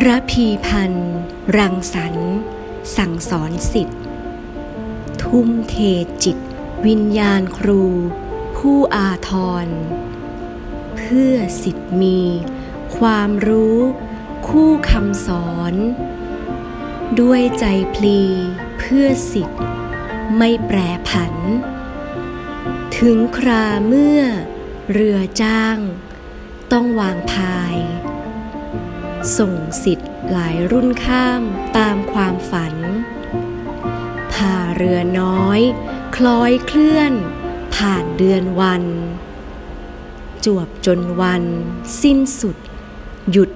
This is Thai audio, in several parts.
ระพีพันธ์ รังสรรค์สั่งสอนสิทธิ์ ทุ่มเทจิต วิญญาณครู ผู้อาทร เพื่อสิทธิ์มี ความรู้ คู่คำสอน ด้วยใจพลี เพื่อสิทธิ์ ไม่แปรผัน ถึงคราเมื่อ เรือจ้าง ต้องวางพาย ส่งสิทธิ์หลายรุ่นข้ามตามความฝัน พาเรือน้อย คล้อยเคลื่อน ผ่านเดือนวัน จวบจนวัน สิ้นสุด หยุด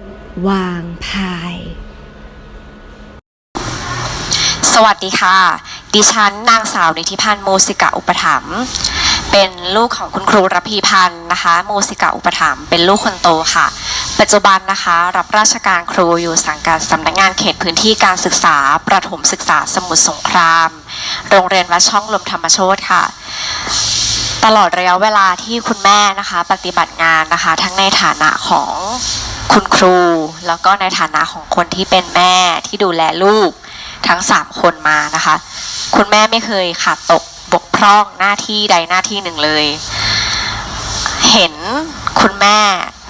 วางพาย สวัสดีค่ะ ดิฉันนางสาวนิธิพันธ์โมสิกะอุปถัมภ์เป็นลูกของคุณครูรพีพันธ์นะคะ โมสิกะอุปถัมภ์เป็นลูกคนโตค่ะ ปัจจุบันนะคะรับราชการครูอยู่สังกัดสำนักงานเขตพื้นที่การศึกษา ประถมศึกษาสมุทรสงคราม โรงเรียนวัดช่องลมธรรมโชตค่ะ ตลอดระยะเวลาที่คุณแม่นะคะ ปฏิบัติงานนะคะ ทั้งในฐานะของคุณครู แล้วก็ในฐานะของคนที่เป็นแม่ที่ดูแลลูกทั้งสามคนมานะคะ คุณแม่ไม่เคยขาดตกบกพร่องหน้าที่ใดหน้าที่หนึ่งเลย เห็นคุณแม่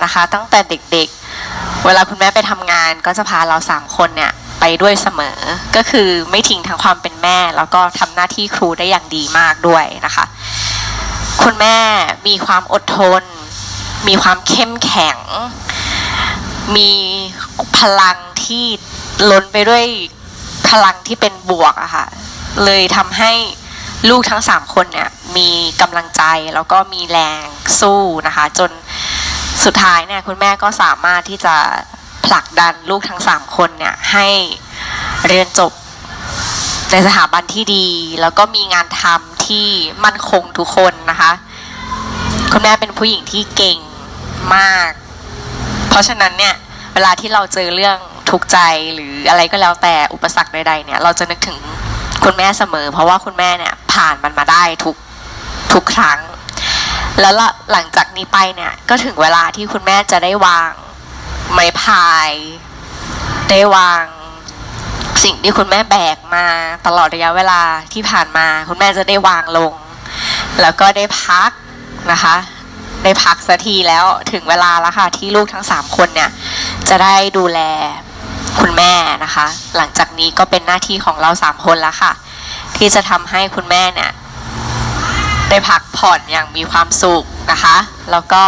นะคะ ตั้งแต่เด็กๆ เวลาคุณแม่ไปทำงานก็จะพาเราสามคนเนี่ยไปด้วยเสมอ ก็คือไม่ทิ้งทั้งความเป็นแม่ แล้วก็ทำหน้าที่ครูได้อย่างดีมากด้วยนะคะ คุณแม่มีความอดทน มีความเข้มแข็ง มีพลังที่ล้นไปด้วยพลังที่เป็นบวกอะค่ะ เลยทำให้ลูกทั้งสามคนเนี่ยมีกำลังใจแล้วก็มีแรงสู้นะคะ จน สุดท้ายเนี่ยคุณแม่ก็สามารถที่จะผลักดันลูกทั้งสามคนเนี่ยให้เรียนจบในสถาบันที่ดี แล้วก็มีงานทำที่มั่นคงทุกคนนะคะ คุณแม่เป็นผู้หญิงที่เก่งมาก เพราะฉะนั้นเนี่ยเวลาที่เราเจอเรื่องทุกข์ใจหรืออะไรก็แล้วแต่อุปสรรคใดๆเนี่ย เราจะนึกถึงคุณแม่เสมอ เพราะว่าคุณแม่เนี่ยผ่านมันมาได้ทุกทุกครั้ง แล้วลหลังจากนี้ไปเนี่ยก็ถึงเวลาที่คุณแม่จะได้วางไม้พาย ได้วางสิ่งที่คุณแม่แบกมาตลอดระยะเวลาที่ผ่านมา คุณแม่จะได้วางลง แล้วก็ได้พักนะคะ ได้พักสักทีแล้วถึงเวลาแล้วค่ะที่ลูกทั้งสามคนเนี่ย จะได้ดูแลคุณแม่นะคะ หลังจากนี้ก็เป็นหน้าที่ของเราสามคนแล้วค่ะ ที่จะทำให้คุณแม่เนี่ย ได้พักผ่อนอย่างมีความสุขนะคะ แล้วก็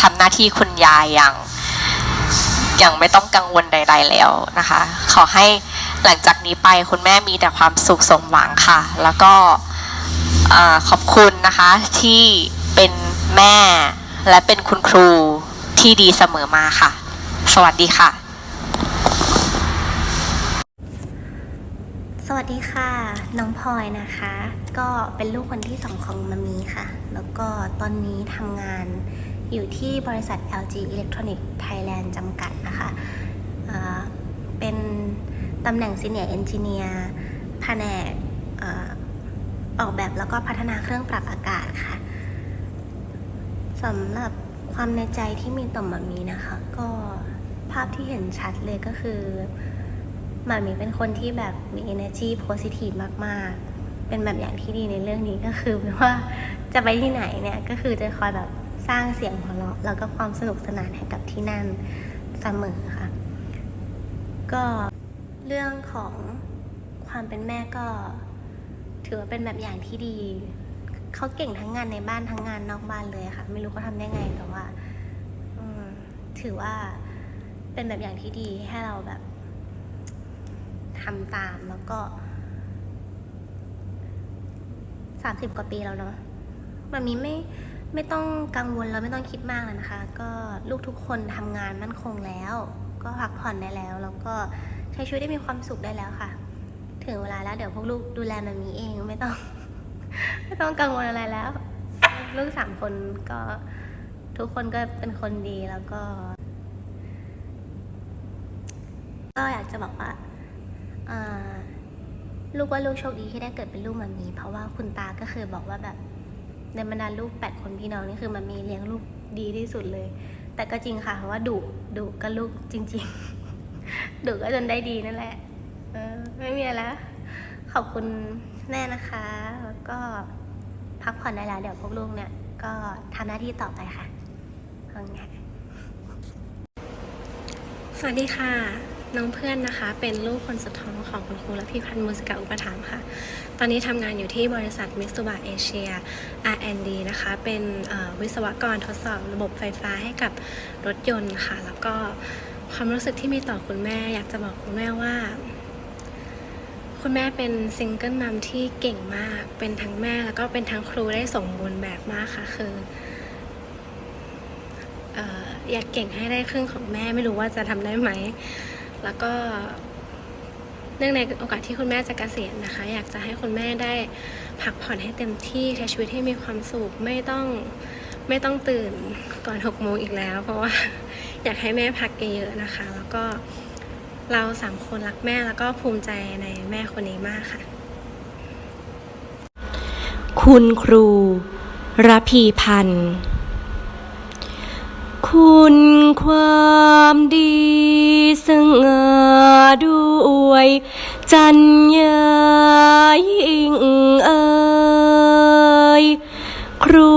ทำหน้าที่คุณยายอย่างอย่างไม่ต้องกังวลใด ๆแล้วนะคะ ขอให้หลังจากนี้ไปคุณแม่มีแต่ความสุขสมหวังค่ะ แล้วก็ขอบคุณนะคะที่เป็นแม่และเป็นคุณครูที่ดีเสมอมาค่ะ สวัสดีค่ะ สวัสดีค่ะ น้องพลอยนะคะ ก็เป็นลูกคนที่สองของมามีค่ะ แล้วก็ตอนนี้ทำงานอยู่ที่บริษัท LG Electronic Thailand จำกัดนะคะเป็นตำแหน่ง Senior Engineer แผนกอออกแบบแล้วก็พัฒนาเครื่องปรับอากาศค่ะสำหรับความในใจที่มีต่อมามีนะคะ ก็ภาพที่เห็นชัดเลยก็คือ มามีเป็นคนที่แบบมี energy positive มากๆ เป็นแบบอย่างที่ดีในเรื่องนี้ก็คือว่าจะไปที่ไหนเนี่ยก็คือจะคอยแบบสร้างเสียงหัวเราะแล้วก็ความสนุกสนานให้กับที่นั่นเสมอค่ะ ก็เรื่องของความเป็นแม่ก็ถือว่าเป็นแบบอย่างที่ดี เขาเก่งทั้งงานในบ้านทั้งงานนอกบ้านเลยค่ะ ไม่รู้เขาทำได้ไงแต่ว่าถือว่าเป็นแบบอย่างที่ดีให้เราแบบ ทำตามแล้วก็สามสิบกว่าปีแล้วเนาะแบบนี้ไม่ไม่ต้องกังวลแล้วไม่ต้องคิดมากแล้วนะคะ ก็ลูกทุกคนทำงานมั่นคงแล้ว ก็พักผ่อนได้แล้ว แล้วก็ใช้ชีวิตได้มีความสุขได้แล้วค่ะ ถึงเวลาแล้วเดี๋ยวพวกลูกดูแลมันมีเองไม่ต้อง ไม่ต้องกังวลอะไรแล้ว ลูกสามคนก็ทุกคนก็เป็นคนดีแล้วก็ ก็อยากจะบอกว่า ลูกว่าลูกโชคดีที่ได้เกิดเป็นลูกมามีเพราะว่าคุณตาก็เคยบอกว่าแบบในบรรดาลูกแปดคนพี่น้องนี่คือมามีเลี้ยงลูกดีที่สุดเลย แต่ก็จริงค่ะเพราะว่าดุดุกับลูกจริง ๆดุก็จนได้ดีนั่นแหละเออไม่มีอะไรแล้วขอบคุณแม่นะคะ แล้วก็พักผ่อนได้แล้วเดี๋ยวพวกลูกเนี่ย ก็ทำหน้าที่ต่อไปค่ะขอบคุณค่ะสวัสดีค่ะ น้องเพื่อนนะคะ เป็นลูกคนสุดท้องของคุณครูและพี่พันธ์มูสิกาอุปถัมภ์ค่ะ ตอนนี้ทำงานอยู่ที่บริษัทมิส u บ a เอเชีย R&D นะคะ เป็นวิศวกรทดสอบระบบไฟฟ้าให้กับรถยนต์ค่ะ แล้วก็ความรู้สึกที่มีต่อคุณแม่ อยากจะบอกคุณแม่ว่า คุณแม่เป็นซิงเกิลมัมที่เก่งมาก เป็นทั้งแม่แล้วก็เป็นทั้งครูได้สมบูรณ์แบบมากค่ะ คืออออยากเก่งให้ได้ครึ่งของแม่ไม่รู้ว่าจะทำได้ไหม แล้วก็เนื่องในโอกาสที่คุณแม่จะเกษียณนะคะ อยากจะให้คุณแม่ได้พักผ่อนให้เต็มที่ใช้ชีวิตให้มีความสุขไม่ต้องไม่ต้องตื่นก่อนหกโมงอีกแล้ว เพราะว่าอยากให้แม่พักเยอะๆนะคะ แล้วก็เราสามคนรักแม่แล้วก็ภูมิใจในแม่คนนี้มากค่ะ คุณครูระพีพันธ์ คุณความดี สง่าด้วยจัญญายิ่งเอ่ยครู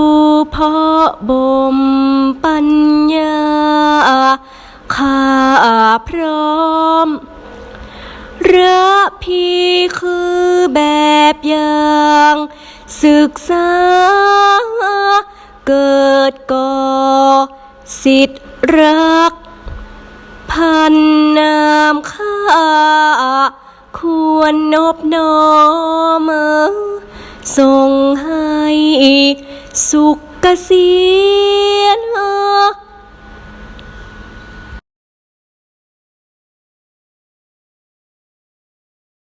เพาะบ่มปัญญาข้าพร้อมระพีคือแบบอย่างศึกษา เกิดก่อสิทธิ์รัก พันนามข้า ควรนบน้อมทรงให้สุขเกษียณ